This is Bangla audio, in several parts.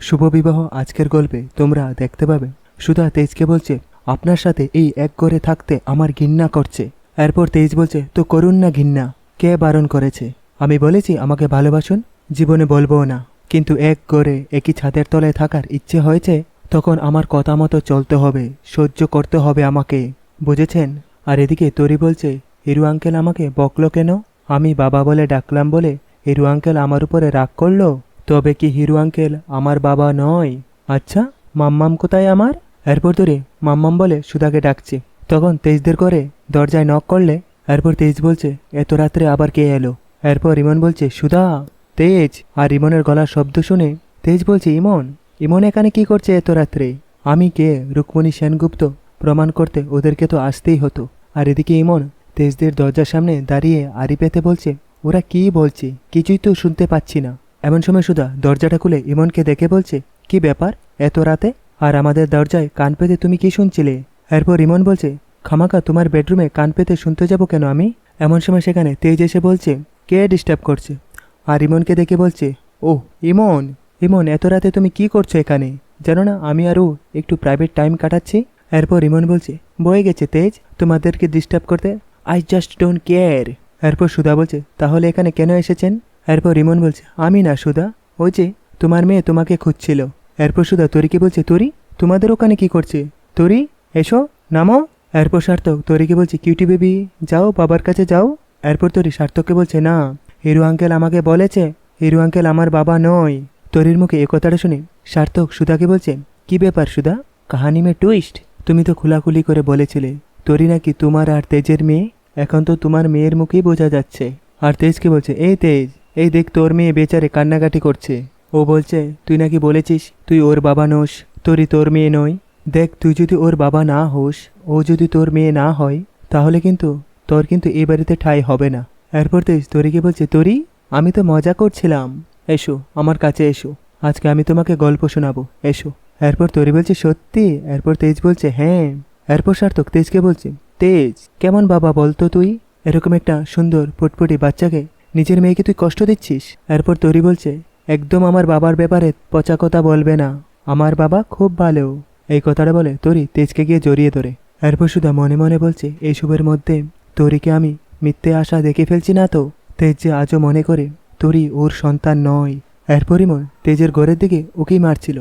শুভ বিবাহ আজকের গল্পে তোমরা দেখতে পাবে। সুধা তেজকে বলছে, আপনার সাথে এই এক ঘরে থাকতে আমার ঘৃণা করছে। এরপর তেজ বলছে, তো করুন না ঘৃণা। কে বারণ করেছে? আমি বলেছি, আমাকে ভালোবাসুন, জীবনে বলব না। কিন্তু এক ঘরে একই ছাদের তলায় থাকার ইচ্ছে হয়েছে, তখন আমার কথা মতো চলতে হবে, সহ্য করতে হবে আমাকে। বুঝেছেন? আর এদিকে তরি বলছে, হিরু আঙ্কেল আমাকে বকলো কেন? আমি বাবা বলে ডাকলাম বলে হিরু আঙ্কেল আমার উপরে রাগ করল? তবে কি হিরু আঙ্কেল আমার বাবা নয়? আচ্ছা মাম্মাম কোথায় আমার? এরপর ধরে মাম্মাম বলে সুধাকে ডাকছে। তখন তেজদের করে দরজায় নক করলে এরপর তেজ বলছে, এত রাত্রে আবার কে এলো? এরপর ইমন বলছে, সুধা, তেজ। আর ইমনের গলার শব্দ শুনে তেজ বলছে, ইমন ইমন এখানে কি করছে এত রাত্রে? আমি কে? রুকমণি সেনগুপ্ত প্রমাণ করতে ওদেরকে তো আসতেই হতো। আর এদিকে ইমন তেজদের দরজার সামনে দাঁড়িয়ে আড়ি পেতে বলছে, ওরা কি বলছে? কিছুই তো শুনতে পাচ্ছি না। এমন সময় সুধা দরজাটা খুলে ইমনকে দেখে বলছে, কি ব্যাপার? এত রাতে? আর আমাদের দরজায় কান পেতে তুমি কি শুনছিলে? এরপর ইমন বলছে, খামাকা, তোমার বেডরুমে কান পেতে শুনতে যাব কেন আমি? এমন সময় সেখানে তেজ এসে বলছে, কে ডিস্টার্ব করছে? আর ইমনকে দেখে বলছে ও ইমন! ইমন, এত রাতে তুমি কি করছ এখানে? জানো না, আমি আরও একটু প্রাইভেট টাইম কাটাচ্ছি? এরপর ইমন বলছে, বয়ে গেছে তেজ, তোমাদেরকে ডিস্টার্ব করতে? আই জাস্ট ডোন্ট কেয়ার এরপর সুধা বলছে, তাহলে এখানে কেন এসেছেন? এরপর রিমন বলছে, আমি না, সুধা। ওই যে, তোমার মেয়ে তোমাকে খুঁজছিল। এরপর সুধা তরিকে বলছে, তরি, তোমাদের ওখানে কি করছে? তরি, এসো নামো এরপর সার্থক তরিকে বলছে, কিউটি বেবি, যাও, বাবার কাছে যাও। এরপর তরি সার্থককে বলছে, না, হিরু আঙ্কেল আমাকে বলেছে, হিরু আঙ্কেল আমার বাবা নয়। তরির মুখে এ কথাটা শুনে সার্থক সুধাকে বলছে, কি ব্যাপার সুধা? কাহানি মে টুইস্ট তুমি তো খোলাখুলি করে বলেছিলে। তরি নাকি তোমার আর তেজের মেয়ে? এখন তো তোমার মেয়ের মুখেই বোঝা যাচ্ছে। আর তেজকে বলছে, এই তেজ এই দেখ তোর মেয়ে বেচারে কান্নাকাটি করছে। ও বলছে, তুই নাকি বলেছিস তুই ওর বাবা নোস, তোরই তোর মেয়ে নয় দেখ, তুই যদি ওর বাবা না হোস, ও যদি তোর মেয়ে না হয়, তাহলে কিন্তু তোর কিন্তু এই বাড়িতে ঠাই হবে না। এরপর তেজ তরিকে বলছে তরি আমি তো মজা করছিলাম। এসো, আমার কাছে এসো। আজকে আমি তোমাকে গল্প শোনাবো। এসো। এরপর তরি বলছে, সত্যি? এরপর তেজ বলছে হ্যাঁ। এরপর সার্থক তেজকে বলছে, তেজ, কেমন বাবা বলতো তুই? এরকম একটা সুন্দর, ফুটফুটি বাচ্চাকে নিজের মেয়েকে তুই কষ্ট দিচ্ছিস? এরপর তরি বলছে, একদম আমার বাবার ব্যাপারে পচা কথা বলবে না। আমার বাবা খুব ভালো। এই কথাটা বলে তরি তেজকে গিয়ে জড়িয়ে ধরে। এরপর সুধা মনে মনে বলছে, এইসবের মধ্যে তরিকে আমি মিথ্যে আশা দেখে ফেলছি না তো? তেজ যে আজও মনে করে, তরি ওর সন্তান নয়। এরপরই মন তেজের ঘরের দিকে উকি মারছিল।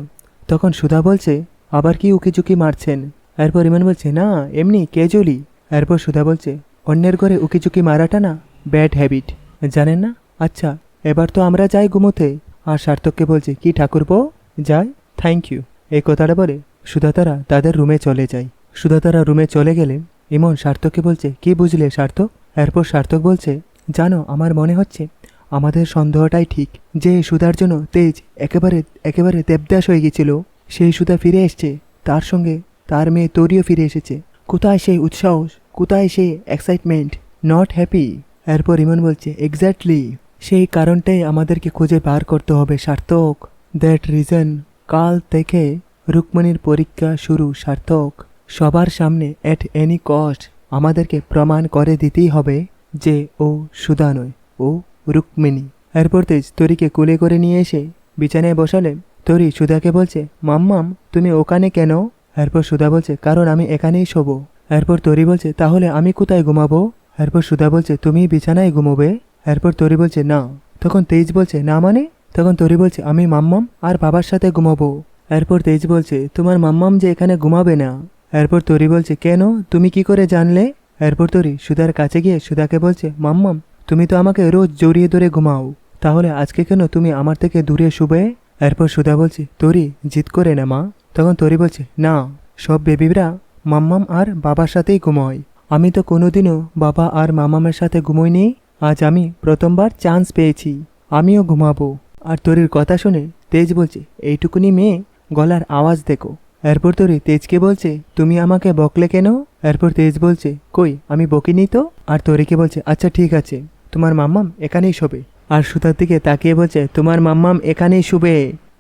তখন সুধা বলছে, আবার কি উকি চুকি মারছেন? এরপর ইমন বলছে, না, এমনি কেজুলি। এরপর সুধা বলছে, অন্যের ঘরে উকি চুকি মারাটা না ব্যাড হ্যাবিট জানেন না? আচ্ছা এবার তো আমরা যাই ঘুমোতে। আর সার্থককে বলছে, কি ঠাকুরপো? যাই থ্যাংক ইউ এই কথাটা বলে সুধাতারা তাদের রুমে চলে যায়। সুধাতারা রুমে চলে গেলে ইমন সার্থককে বলছে, কি বুঝলে সার্থক? এরপর সার্থক বলছে, জানো, আমার মনে হচ্ছে আমাদের সন্দেহটাই ঠিক। যে সুধার জন্য তেজ একেবারে একেবারে দেবদাস হয়ে গেছিল, সেই সুধা ফিরে এসছে। তার সঙ্গে তার মেয়ে তরিও ফিরে এসেছে। কোথায় সেই উৎসাহ? কোথায় সেই এক্সাইটমেন্ট নট হ্যাপি এরপর ইমন বলছে এক্স্যাক্টলি সেই কারণটাই আমাদেরকে খুঁজে বার করতে হবে, সার্থক। দ্যাট রিজন কাল থেকে রুকমণির পরীক্ষা শুরু, সার্থক। সবার সামনে অ্যাট এনি কস্ট আমাদেরকে প্রমাণ করে দিতেই হবে যে ও সুধা নয়, ও রুক্মিণী। এরপর তেজ তরিকে কুলে করে নিয়ে এসে বিছানায় বসালে, তরি, সুধাকে বলছে, মাম্মাম, তুমি ওখানে কেন? এরপর সুধা বলছে, কারণ আমি এখানেই শোবো। এরপর তরি বলছে, তাহলে আমি কোথায় ঘুমাবো? এরপর সুধা বলছে, তুমি বিছানায় ঘুমোবে? এরপর তরি বলছে, না। তখন তেজ বলছে, না মানে? তখন তরি বলছে, আমি মাম্মাম আর বাবার সাথে ঘুমাবো। এরপর তেজ বলছে, তোমার মাম্মাম যে এখানে ঘুমাবে না। এরপর তরি বলছে, কেন? তুমি কি করে জানলে? এরপর তরি, সুধার কাছে গিয়ে সুধাকে বলছে, মাম্মাম, তুমি তো আমাকে রোজ জড়িয়ে ধরে ঘুমাও। তাহলে আজকে কেন তুমি আমার থেকে দূরে শুবে? এরপর সুধা বলছে, তরি জিত করে না মা। তখন তরি বলছে, না। সব বেবিরা মাম্মাম আর বাবার সাথেই ঘুমোয়। আমি তো কোনোদিনও বাবা আর মামামের সাথে ঘুমোইনি আজ আমি প্রথমবার চান্স পেয়েছি। আমিও ঘুমাবো। আর তরির কথা শুনে তেজ বলছে, এইটুকুনি মেয়ে, গলার আওয়াজ দেখো। এরপর তরি তেজকে বলছে, তুমি আমাকে বকলে কেন? এরপর তেজ বলছে, কই, আমি বকিনি তো? আর তরিকে বলছে আচ্ছা ঠিক আছে, তোমার মাম্মাম এখানেই শোবে। আর সুধার দিকে তাকিয়ে বলছে, তোমার মাম্মাম এখানেই শুবে।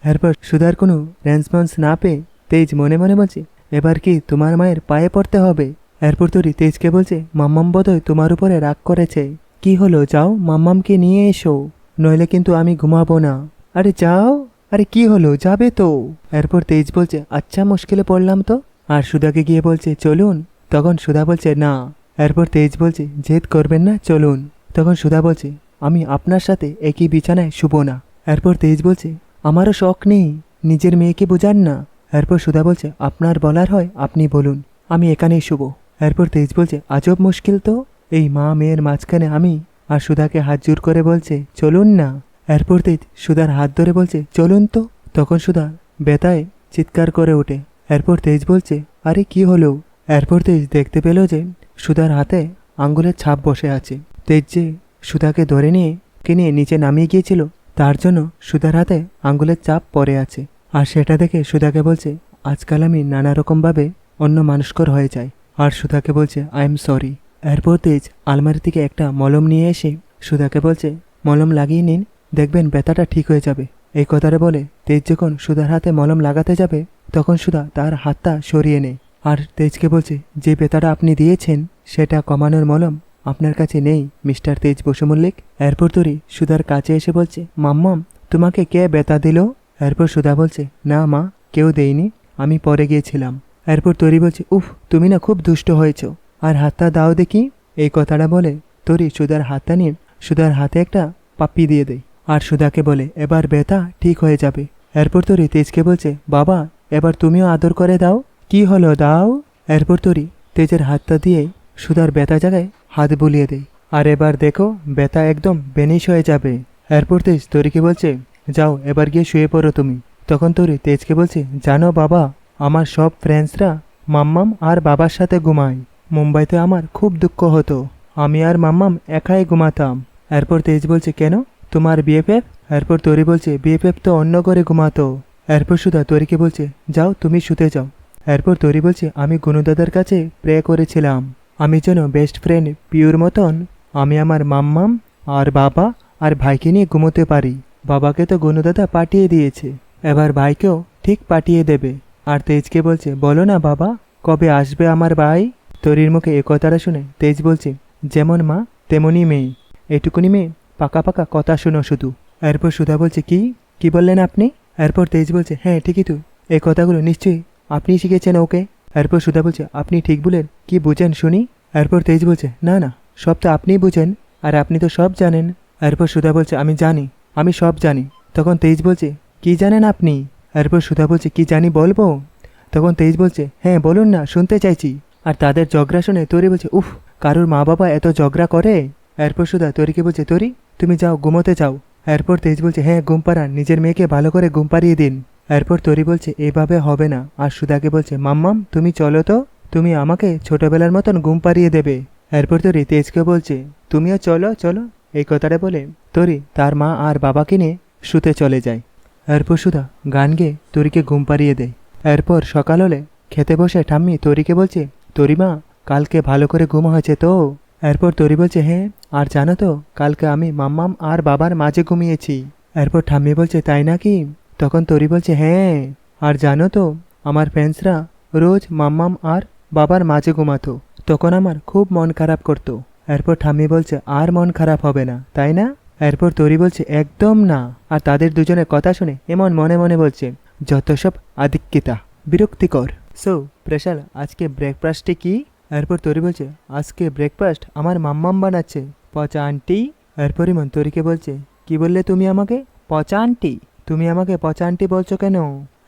এরপর সুধার কোনো রেসপন্স না পেয়ে তেজ মনে মনে বলছে, এবার কি তোমার মায়ের পায়ে পড়তে হবে? এরপর তরি তেজকে বলছে, মাম্মাম বোধহয় তোমার উপরে রাগ করেছে। কি হলো, যাও, মাম্মামকে নিয়ে এসো। নইলে কিন্তু আমি ঘুমাবো না। আরে যাও, আরে কি হলো, যাবে তো। এরপর তেজ বলছে আচ্ছা মুশকিলে পড়লাম তো? আর সুধাকে গিয়ে বলছে, চলুন। তখন সুধা বলছে, না। এরপর তেজ বলছে, জেদ করবেন না, চলুন। তখন সুধা বলছে, আমি আপনার সাথে একই বিছানায় শুব না। এরপর তেজ বলছে, আমারও শখ নেই, নিজের মেয়েকে বোঝান না। এরপর সুধা বলছে, আপনার বলার হয়, আপনি বলুন। আমি এখানেই শুব। এরপর তেজ বলছে, আজব মুশকিল তো। এই মা মেয়ের মাঝখানে আমি আর সুধাকে হাত জোর করে বলছে, চলুন না। এরপর তেজ সুধার হাত ধরে বলছে, চলুন তো। তখন সুধা বেতায় চিৎকার করে ওঠে। এরপর তেজ বলছে, আরে কি হলো? এরপর তেজ দেখতে পেল যে সুধার হাতে আঙ্গুলের ছাপ বসে আছে। তেজ যে সুধাকে ধরে নিয়ে কিনে নিচে নামিয়ে গিয়েছিল, তার জন্য সুধার হাতে আঙ্গুলের চাপ পড়ে আছে। আর সেটা দেখে সুধাকে বলছে, আজকাল আমি নানা রকমভাবে অন্য মানুষকর হয়ে যাই। আর সুধাকে বলছে আই এম সরি এরপর তেজ আলমারি থেকে একটা মলম নিয়ে এসে সুধাকে বলছে, মলম লাগিয়ে নিন, দেখবেন ব্যথাটা ঠিক হয়ে যাবে। এই কথাটা বলে তেজ যখন সুধার হাতে মলম লাগাতে যাবে, তখন সুধা তার হাতটা সরিয়ে নেয়। আর তেজকে বলছে, যে ব্যথাটা আপনি দিয়েছেন, সেটা কমানোর মলম আপনার কাছে নেই, মিস্টার তেজ বসু মল্লিক। এরপর তরি সুধার কাছে এসে বলছে, মাম্মাম, তোমাকে কে ব্যথা দিল? এরপর সুধা বলছে, না মা, কেউ দেয়নি, আমি পরে গিয়েছিলাম। এরপর তরি বলছে, উফ, তুমি না খুব দুষ্ট হয়েছ। আর হাতটা দাও দেখি। এই কথাটা বলে তরি সুধার হাতটা নিয়ে, সুধার হাতে একটা পাপ্পি দিয়ে দেয়। আর সুধাকে বলে, এবার ব্যথা ঠিক হয়ে যাবে। এরপর তরি তেজকে বলছে, বাবা, এবার তুমিও আদর করে দাও। কি হলো, দাও? এরপর তরি তেজের হাতটা দিয়ে সুধার ব্যথা জায়গায় হাত বুলিয়ে দেয়। আর এবার দেখো, ব্যথা একদম বেনিশ হয়ে যাবে। এরপর তেজ তরিকে বলছে, যাও, এবার গিয়ে শুয়ে পড়ো তুমি। তখন তরি তেজকে বলছে, জানো বাবা আমার সব ফ্রেন্ডসরা মাম্মাম আর বাবার সাথে ঘুমায়। মুম্বাইতে আমার খুব দুঃখ হতো। আমি আর মাম্মাম একাই ঘুমাতাম। এরপর তেজ বলছে, কেন? তোমার বিএফএফ? এরপর তরি বলছে, বিএফএফ তো অন্য করে ঘুমাতো। এরপর সুধা তরিকে বলছে, যাও, তুমি শুতে যাও। এরপর তরি বলছে, আমি গুনুদাদার কাছে প্রে করেছিলাম। আমি যেন বেস্ট ফ্রেন্ড পিওর মতন আমি আমার মাম্মাম আর বাবা আর ভাইকে নিয়ে ঘুমোতে পারি। বাবাকে তো গুনুদাদা পাঠিয়ে দিয়েছে। এবার ভাইকেও ঠিক পাঠিয়ে দেবে। আর তেজকে বলছে, বলো না বাবা, কবে আসবে আমার ভাই? তরির মুখে এ কথাটা শুনে তেজ বলছে, যেমন মা, তেমনই মেয়ে। এটুকুনি মেয়ে, পাকা পাকা কথা শুনো শুধু। এরপর সুধা বলছে, কি? কি বললেন আপনি? এরপর তেজ বলছে হ্যাঁ ঠিকই তো এই কথাগুলো নিশ্চয়ই আপনি শিখেছেন ওকে। এরপর সুধা বলছে, আপনি ঠিক বলেন, কি বুঝেন শুনি? এরপর তেজ বলছে, না না, সব তো আপনিই বুঝেন, আর আপনি তো সব জানেন। এরপর সুধা বলছে, আমি জানি, আমি সব জানি। তখন তেজ বলছে, কি জানেন আপনি? এরপর সুধা বলছে, কি জানি বলব? তখন তেজ বলছে হ্যাঁ বলুন না, শুনতে চাইছি। আর তাদের ঝগড়া শুনে তরি বলছে, উফ, কারোর মা বাবা এত ঝগড়া করে? এরপর সুধা তরিকে বলছে, তরি, তুমি যাও, ঘুমোতে যাও। এরপর তেজ বলছে হ্যাঁ ঘুম পাড়ান, নিজের মেয়েকে ভালো করে ঘুম পাড়িয়ে দিন। এরপর তরি বলছে, এভাবে হবে না। আর সুধাকে বলছে, মাম্মাম, তুমি চলো তো, তুমি আমাকে ছোটবেলার মতন ঘুম পাড়িয়ে দেবে। এরপর তরি তেজকে বলছে, তুমিও চলো চলো। এই কথাটা বলে তরি তার মা আর বাবাকে নিয়ে শুতে চলে যায়। এরপর সুধা গান গেয়ে তরিকে ঘুম পাড়িয়ে দেয় এরপর সকাল হলে খেতে বসে ঠাম্মি তরিকে বলছে, তরি মা, কালকে ভালো করে ঘুম হয়েছে তো? এরপর তরি বলছে হ্যাঁ আর জানো তো, কালকে আমি মাম্মাম আর বাবার মাঝে ঘুমিয়েছি। এরপর ঠাম্মি বলছে, তাই নাকি? তখন তরি বলছে হ্যাঁ আর জানো তো, আমার ফ্রেন্ডসরা রোজ মাম্মাম আর বাবার মাঝে ঘুমাতো। তখন আমার খুব মন খারাপ করতো। এরপর ঠাম্মি বলছে, আর মন খারাপ হবে না, তাই না? এরপর তরি বলছে, একদম না। আর তাদের দুজনের কথা শুনে এমন মনে মনে বলছে, যত সব আধিক্যতা বিরক্তিকর। সো প্রেশাল আজকে ব্রেকফাস্টে কি? এরপর তরি বলছে, আজকে ব্রেকফাস্ট আমার মাম্মাম বানাচ্ছে, পচা আন্টি। এরপর ইমন তরিকে বলছে, কি বললে তুমি আমাকে? পচা আন্টি? তুমি আমাকে পচা আন্টি বলছো কেন?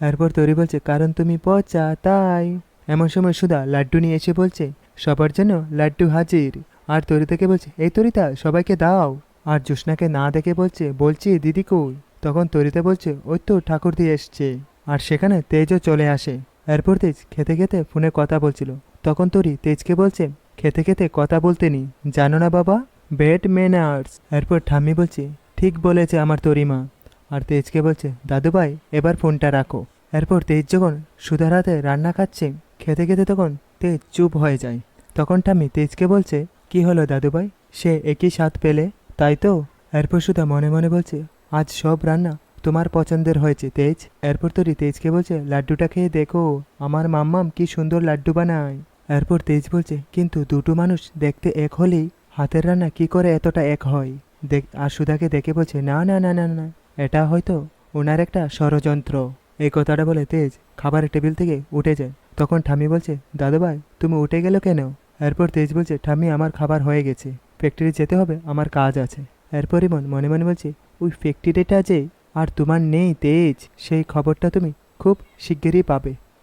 এরপর তরি বলছে, কারণ তুমি পচা, তাই। এমন সময় সুধা লাড্ডু নিয়ে এসে বলছে, সবার জন্য লাড্ডু হাজির। আর তরি থেকে বলছে, এই তরিতা, সবাইকে দাও। আর জোসনাকে না দেখে বলছে, বলছি, দিদি কই? তখন তরিতে বলছে, ওই তো ঠাকুর দিয়ে এসছে। আর সেখানে তেজও চলে আসে। এরপর তেজ খেতে খেতে ফোনে কথা বলছিল। তখন তরি তেজকে বলছে, খেতে খেতে কথা বলতে নি জানো না বাবা? Bad manners. এরপর ঠাম্মি বলছে, ঠিক বলেছে আমার তরিমা। আর তেজকে বলছে দাদুভাই এবার ফোনটা রাখো। এরপর তেজ যখন সুধার হাতে রান্না খাচ্ছে, খেতে খেতে তখন তেজ চুপ হয়ে যায়। তখন ঠাম্মি তেজকে বলছে, কি হলো দাদুভাই সে একই স্বাদ পেলে? তাই তো? এরপর সুধা মনে মনে বলছে, আজ সব রান্না তোমার পছন্দের হয়েছে, তেজ? এরপর তরি তেজকে বলছে, লাড্ডুটা খেয়ে দেখো, আমার মাম্মাম কি সুন্দর লাড্ডু বানায়। এরপর তেজ বলছে, কিন্তু দুটো মানুষ দেখতে এক হলেই হাতের রান্না কি করে এতটা এক হয়? দেখ, আর সুধাকে দেখে বলছে, না না না না না, এটা হয়তো ওনার একটা ষড়যন্ত্র। এই কথাটা বলে তেজ খাবারের টেবিল থেকে উঠে যায়। তখন ঠাম্মি বলছে, দাদুভাই, তুমি উঠে গেলে কেন? এরপর তেজ বলছে, ঠাম্মি, আমার খাবার হয়ে গেছে। ফ্যাক্টরি যেতে হবে, আমার কাজ আছে। এরপরই মন, মনে মনে বলছে, ওই ফ্যাক্টরিটা যে আর তোমার নেই তেজ, সেই খবরটা তুমি খুব শিগগিরই পাবে।